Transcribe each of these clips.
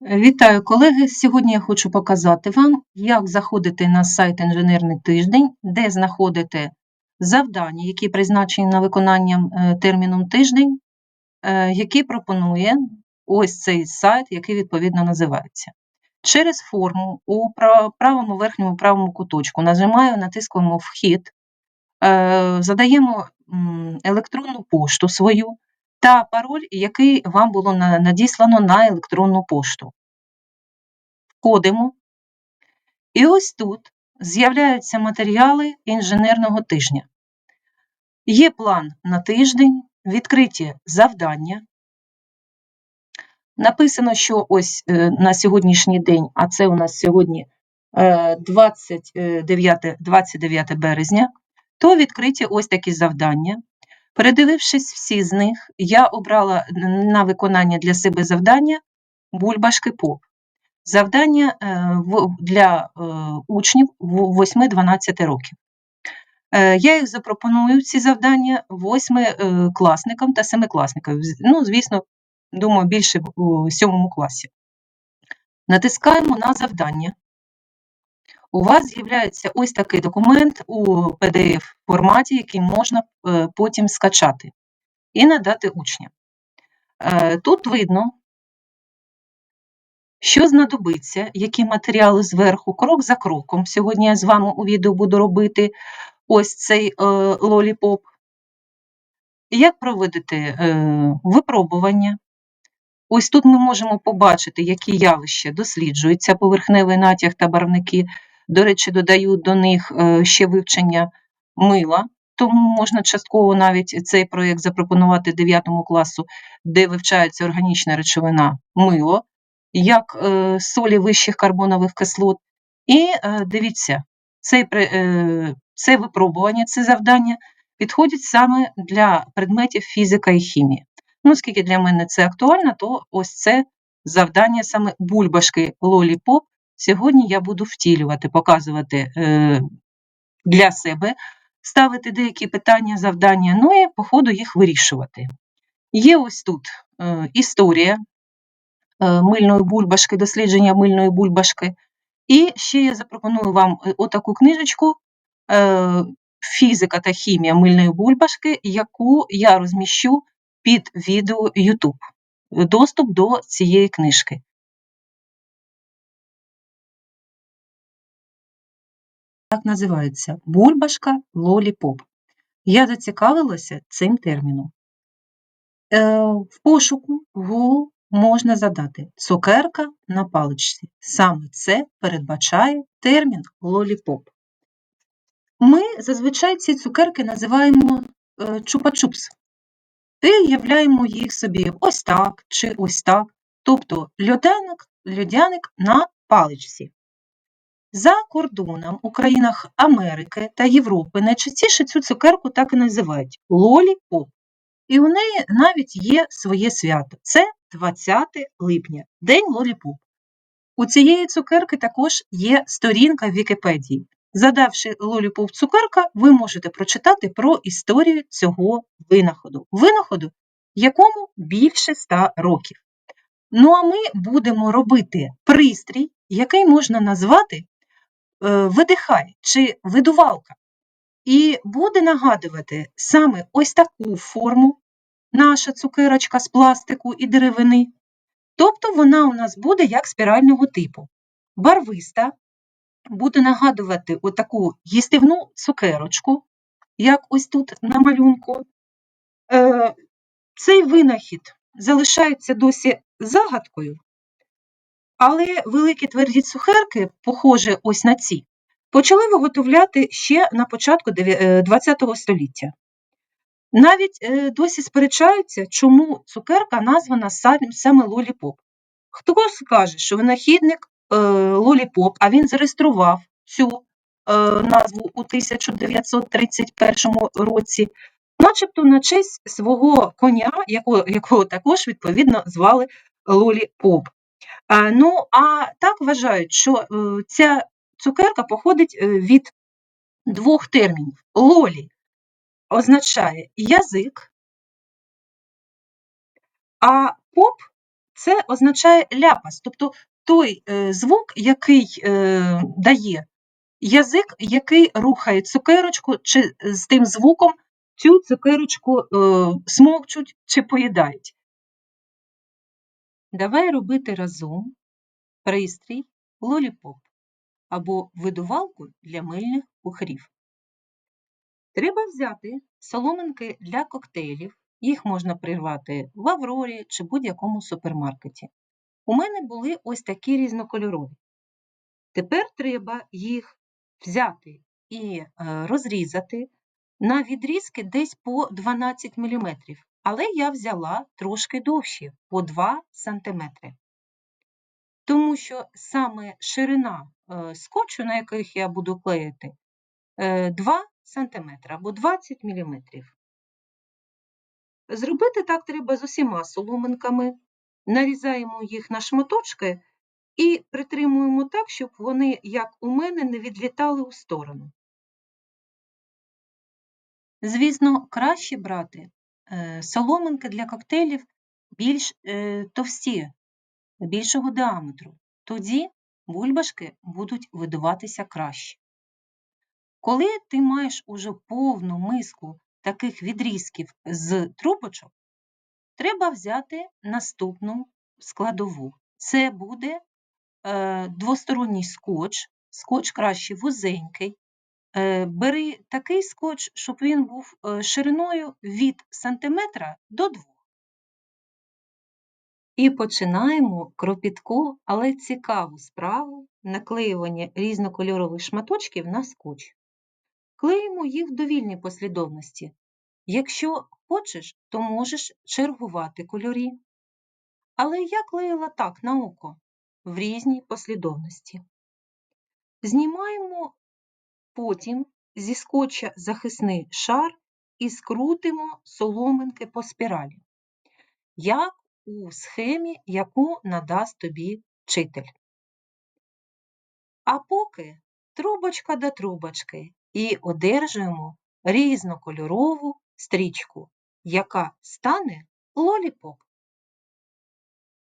Вітаю, колеги! Сьогодні я хочу показати вам, як заходити на сайт Інженерний тиждень, де знаходите завдання, які призначені на виконання е, терміном тиждень, е, який пропонує ось цей сайт, який відповідно називається. Через форму у правому верхньому правому куточку нажимаю, натискуємо Вхід, е, задаємо електронну пошту свою та пароль, який вам було надіслано на електронну пошту. Входимо. І ось тут з'являються матеріали інженерного тижня. Є план на тиждень, відкриті завдання. Написано, що ось е, на сьогоднішній день, а це у нас сьогодні 29 е, 29 березня, то відкриті ось такі завдання. Передивившись всі з них, я обрала на виконання для себе завдання бульбашки поп. Завдання е, для е, учнів 8-12 років. Е, я їх запропоную ці завдання восьмикласникам та семикласникам. Ну, звісно, думаю, більше у сьомому класі. Натискаємо на завдання. У вас з'являється ось такий документ у PDF-форматі, який можна потім скачати і надати учням. Тут видно, що знадобиться, які матеріали зверху, крок за кроком. Сьогодні я з вами у відео буду робити ось цей е, лоліпоп. Як проводити е, випробування? Ось тут ми можемо побачити, які явища досліджуються, поверхневий натяг та барвники. До речі, додають до них е, ще вивчення мила, тому можна частково навіть цей проєкт запропонувати 9 класу, де вивчається органічна речовина мило як е, солі вищих карбонових кислот. І е, дивіться, це, це випробування, це завдання підходить саме для предметів фізика і хімії. Ну, оскільки для мене це актуально, то ось це завдання саме бульбашки лоліпоп. Сьогодні я буду втілювати, показувати е, для себе, ставити деякі питання, завдання, ну і по ходу їх вирішувати. Є ось тут історія Е, мильної бульбашки, дослідження мильної бульбашки. І ще я запропоную вам е, отаку книжечку е, Фізика та хімія мильної бульбашки, яку я розміщу під відео YouTube. Доступ до цієї книжки. Так називається бульбашка лоліпоп. Я зацікавилася цим терміном. В пошуку Google можна задати цукерка на паличці. Саме це передбачає термін лоліпоп. Ми зазвичай ці цукерки називаємо е, чупа-чупс і являємо їх собі ось так чи ось так, тобто льодяник, льодяник на паличці. За кордоном у країнах Америки та Європи найчастіше цю цукерку так і називають лолі-поп. І у неї навіть є своє свято. Це 20 липня, День Лоліпоп. У цієї цукерки також є сторінка в Вікіпедії. Задавши Лоліпоп цукерка, ви можете прочитати про історію цього винаходу, винаходу, якому більше 100 років. Ну, а ми будемо робити пристрій, який можна назвати видихай чи видувалка. І буде нагадувати саме ось таку форму, наша цукерочка з пластику і деревини. Тобто вона у нас буде як спірального типу. Барвиста буде нагадувати отаку їстивну цукерочку, як ось тут на малюнку. Е, Цей винахід залишається досі загадкою, але великі тверді цукерки, похожі ось на ці, почали виготовляти ще на початку ХХ е, століття. Навіть е, досі сперечаються, чому цукерка названа саме лоліпоп. Хтось скаже, що винахідник е, лоліпоп, а він зареєстрував цю назву у 1931 році, начебто на честь свого коня, якого також відповідно звали Лоліпоп. Ну, а так вважають, що ця цукерка походить е, від двох термінів. Лолі означає язик, а поп це означає ляпас, тобто той е, звук, який е, дає язик, який рухає цукерочку, чи з тим звуком цю цукерочку е, смокчуть чи поїдають. Давай робити разом пристрій лоліпоп або видувалку для мильних пухарів. Треба взяти соломинки для коктейлів. Їх можна придбати в Аврорі чи будь-якому супермаркеті. У мене були ось такі різнокольорові. Тепер треба їх взяти і е, розрізати на відрізки десь по 12 мм, але я взяла трошки довші, по 2 см. Тому що саме ширина е, скотчу, на яких я буду клеїти, е, 2 см або 20 мм. Зробити так треба з усіма соломинками. Нарізаємо їх на шматочки і притримуємо так, щоб вони, як у мене, не відлітали у сторону. Звісно, краще брати е, соломинки для коктейлів більш е, товсті, більшого діаметру. Тоді бульбашки будуть видуватися краще. Коли ти маєш уже повну миску таких відрізків з трубочок, треба взяти наступну складову. Це буде е, двосторонній скотч, скотч краще вузенький. Е, бери такий скотч, щоб він був е, шириною від сантиметра до двох. І починаємо кропітку, але цікаву справу наклеювання різнокольорових шматочків на скотч. Клеїмо їх в довільній послідовності. Якщо хочеш, то можеш чергувати кольорі. Але я клеїла так на око в різній послідовності. Знімаємо потім зі скотча захисний шар і скрутимо соломинки по спіралі, як у схемі, яку надасть тобі вчитель. А поки трубочка до трубочки і одержуємо різнокольорову стрічку, яка стане лоліпоп.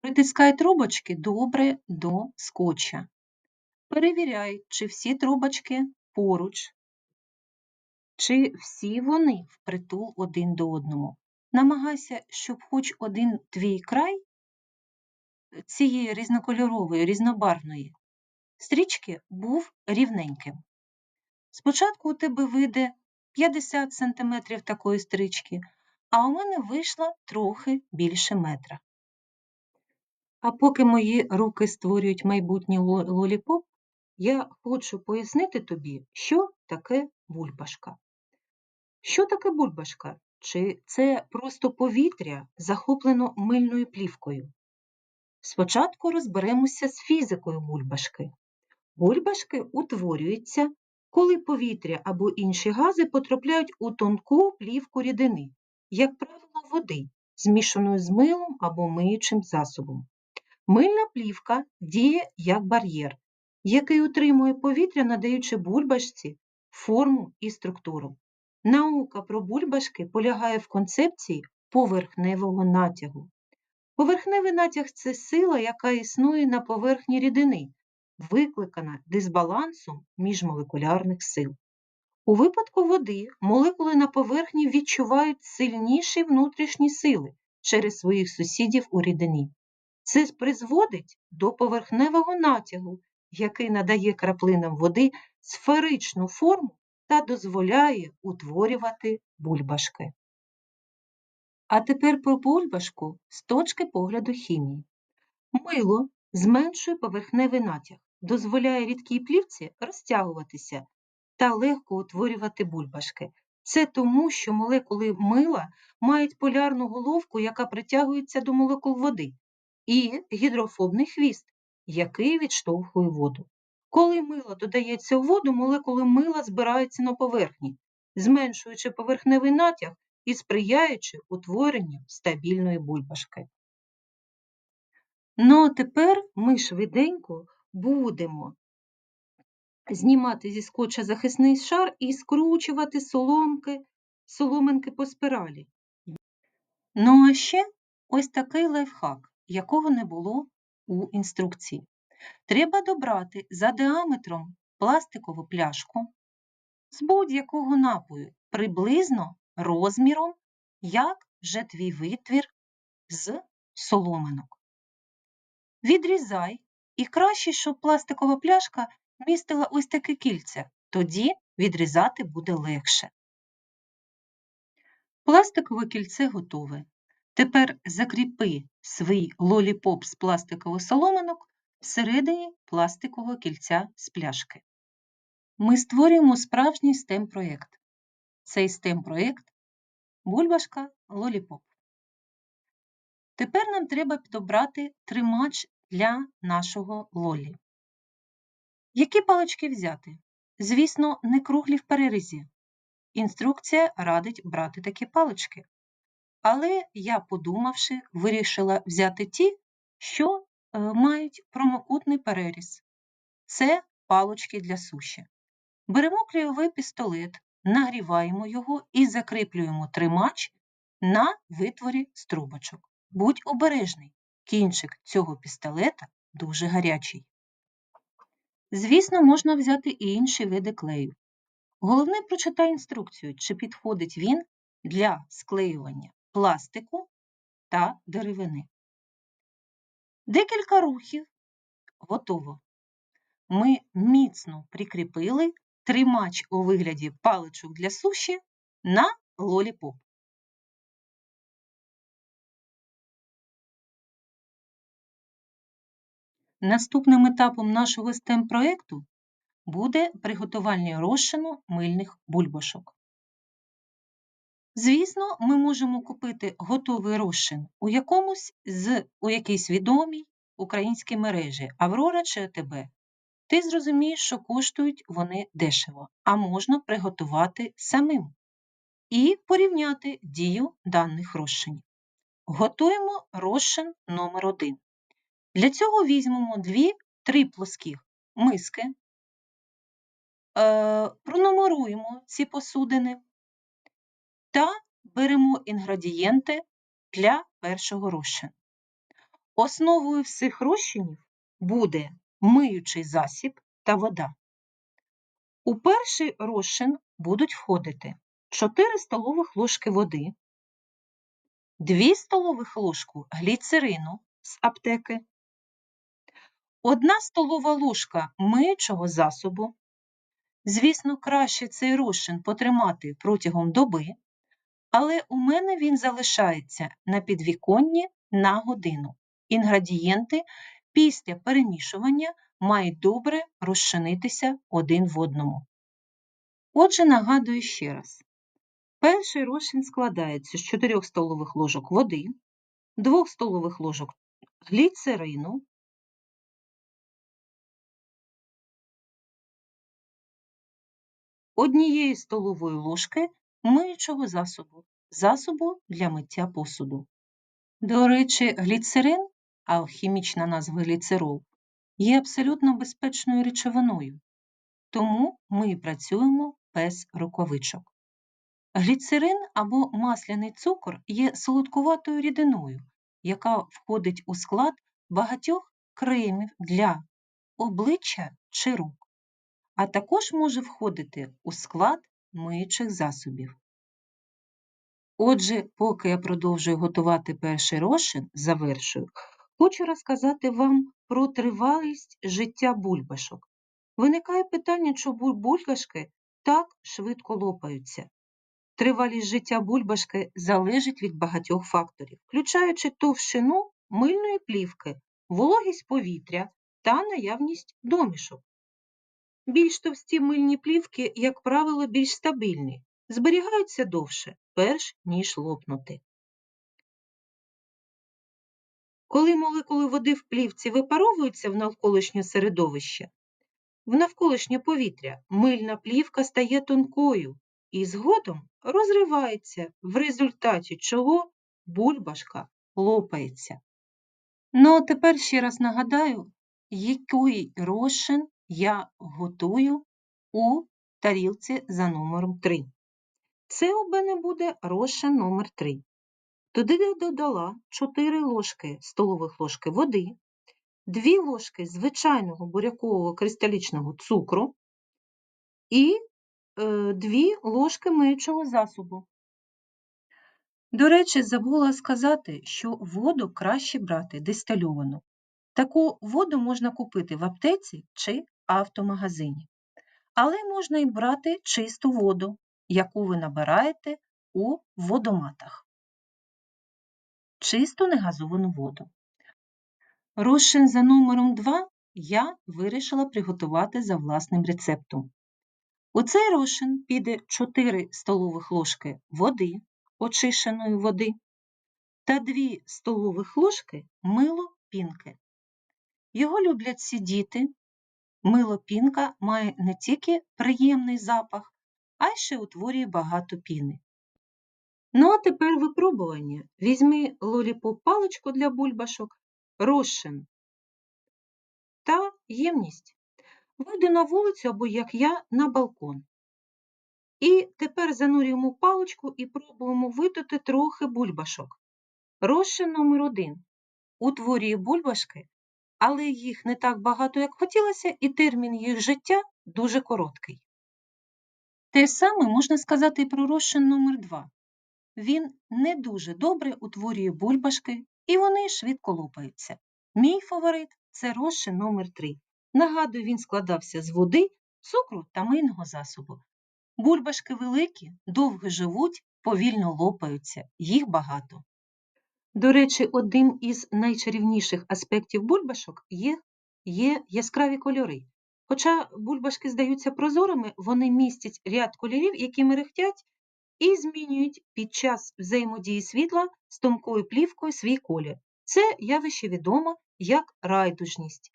Притискай трубочки добре до скотча. Перевіряй, чи всі трубочки поруч, чи всі вони впритул один до одному. Намагайся, щоб хоч один твій край цієї різнокольорової, різнобарвної стрічки був рівненьким. Спочатку у тебе вийде 50 см такої стрічки, а у мене вийшло трохи більше метра. А поки мої руки створюють майбутній лоліпоп, я хочу пояснити тобі, що таке бульбашка. Що таке бульбашка? Чи це просто повітря, захоплено мильною плівкою? Спочатку розберемося з фізикою бульбашки. Бульбашки утворюються, коли повітря або інші гази потрапляють у тонку плівку рідини, як правило, води, змішаної з милом або миючим засобом. Мильна плівка діє як бар'єр, який утримує повітря, надаючи бульбашці форму і структуру. Наука про бульбашки полягає в концепції поверхневого натягу. Поверхневий натяг це сила, яка існує на поверхні рідини, викликана дисбалансом міжмолекулярних сил. У випадку води молекули на поверхні відчувають сильніші внутрішні сили через своїх сусідів у рідині. Це призводить до поверхневого натягу, який надає краплинам води сферичну форму та дозволяє утворювати бульбашки. А тепер про бульбашку з точки погляду хімії. Мило зменшує поверхневий натяг, дозволяє рідкій плівці розтягуватися та легко утворювати бульбашки. Це тому, що молекули мила мають полярну головку, яка притягується до молекул води, і гідрофобний хвіст, який відштовхує воду. Коли мило додається у воду, молекули мила збираються на поверхні, зменшуючи поверхневий натяг і сприяючи утворенню стабільної бульбашки. Ну, а тепер ми швиденько будемо знімати зі скотча захисний шар і скручувати соломки, соломинки по спиралі. Ну, а ще ось такий лайфхак. якого не було у інструкції. Треба добрати за діаметром пластикову пляшку з будь-якого напою приблизно розміром, як вже твій витвір з соломинок. Відрізай і краще, щоб пластикова пляшка містила ось таке кільце, тоді відрізати буде легше. Пластикове кільце готове. Тепер закріпи свій лоліпоп з пластикових соломинок всередині пластикового кільця з пляшки. Ми створюємо справжній STEM-проєкт. Цей STEM-проєкт бульбашка лоліпоп. Тепер нам треба підобрати тримач для нашого лолі. Які палички взяти? Звісно, не круглі в перерізі. Інструкція радить брати такі палички. Але я, подумавши, вирішила взяти ті, що е, мають промокутний переріз. Це палочки для суші. Беремо клейовий пістолет, нагріваємо його і закріплюємо тримач на витворі з трубочок. Будь обережний, кінчик цього пістолета дуже гарячий. Звісно, можна взяти і інші види клею. Головне прочитай інструкцію, чи підходить він для склеювання пластику та деревини. Декілька рухів готово. Ми міцно прикріпили тримач у вигляді паличок для суші на лоліпоп. Наступним етапом нашого STEM проєкту буде приготування розчину мильних бульбашок. Звісно, ми можемо купити готовий розчин у якомусь з у якійсь відомій українській мережі Аврора чи АТБ. Ти зрозумієш, що коштують вони дешево, а можна приготувати самим і порівняти дію даних розчинів. Готуємо розчин номер 1 Для цього візьмемо 2-3 плоских миски, е, пронумеруємо ці посудини та беремо інгредієнти для першого розчину. Основою всіх розчинів буде миючий засіб та вода. У перший розчин будуть входити 4 столових ложки води, 2 столових ложку гліцерину з аптеки, 1 столова ложка миючого засобу. Звісно, краще цей розчин потримати протягом доби, але у мене він залишається на підвіконні на годину. Інгредієнти після перемішування мають добре розчинитися один в одному. Отже, нагадую ще раз: перший розчин складається з 4 столових ложок води, 2 столових ложок гліцерину, однієї столової ложки миючого засобу, засобу для миття посуду. До речі, гліцерин, алхімічна назва гліцерол, є абсолютно безпечною речовиною, тому ми працюємо без рукавичок. Гліцерин або масляний цукор є солодкуватою рідиною, яка входить у склад багатьох кремів для обличчя чи рук, а також може входити у склад миючих засобів. Отже, поки я продовжую готувати перший розчин, завершую, хочу розказати вам про тривалість життя бульбашок. Виникає питання, чому бульбашки так швидко лопаються. Тривалість життя бульбашки залежить від багатьох факторів, включаючи товщину мильної плівки, вологість повітря та наявність домішок. Більш товсті мильні плівки, як правило, більш стабільні, зберігаються довше, перш ніж лопнути. Коли молекули води в плівці випаровуються в навколишнє середовище, в навколишнє повітря мильна плівка стає тонкою і згодом розривається, в результаті чого бульбашка лопається. Ну, а тепер ще раз нагадаю, який розчин я готую у тарілці за номером 3. Це у мене буде розчин номер 3. Туди я додала 4 ложки столових ложки води, 2 ложки звичайного бурякового кристалічного цукру і 2 ложки миючого засобу. До речі, забула сказати, що воду краще брати дистильовану. Таку воду можна купити в аптеці чи автомагазині. Але можна і брати чисту воду, яку ви набираєте у водоматах. Чисту негазовану воду. Розчин за номером 2 я вирішила приготувати за власним рецептом. У цей розчин піде 4 столових ложки води, очищеної води, та 2 столових ложки мило пінки. Його люблять всі діти. Мило пінка має не тільки приємний запах, а й ще утворює багато піни. Ну, а тепер випробування. Візьми лоліпоп паличку для бульбашок, розчин та ємність. Вийди на вулицю або, як я, на балкон. І тепер занурюємо паличку і пробуємо видати трохи бульбашок. Розчин номер 1 утворює бульбашки, але їх не так багато, як хотілося, і термін їх життя дуже короткий. Те саме можна сказати і про розчин номер 2 Він не дуже добре утворює бульбашки, і вони швидко лопаються. Мій фаворит це розчин номер 3 Нагадую, він складався з води, цукру та мийного засобу. Бульбашки великі, довго живуть, повільно лопаються, їх багато. До речі, одним із найчарівніших аспектів бульбашок є, є яскраві кольори. Хоча бульбашки здаються прозорими, вони містять ряд кольорів, які мерехтять і змінюють під час взаємодії світла з тонкою плівкою свій колір. Це явище відомо як райдужність.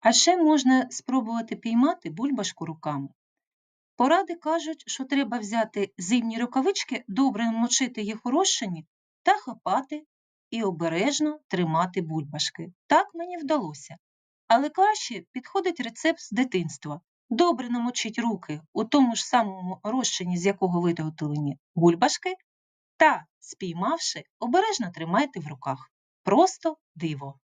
А ще можна спробувати піймати бульбашку руками. Поради кажуть, що треба взяти зимні рукавички, добре намочити їх у розчині та хапати і обережно тримати бульбашки. Так мені вдалося. Але краще підходить рецепт з дитинства. Добре намочіть руки у тому ж самому розчині, з якого виготовлені бульбашки, та, спіймавши, обережно тримайте в руках. Просто диво.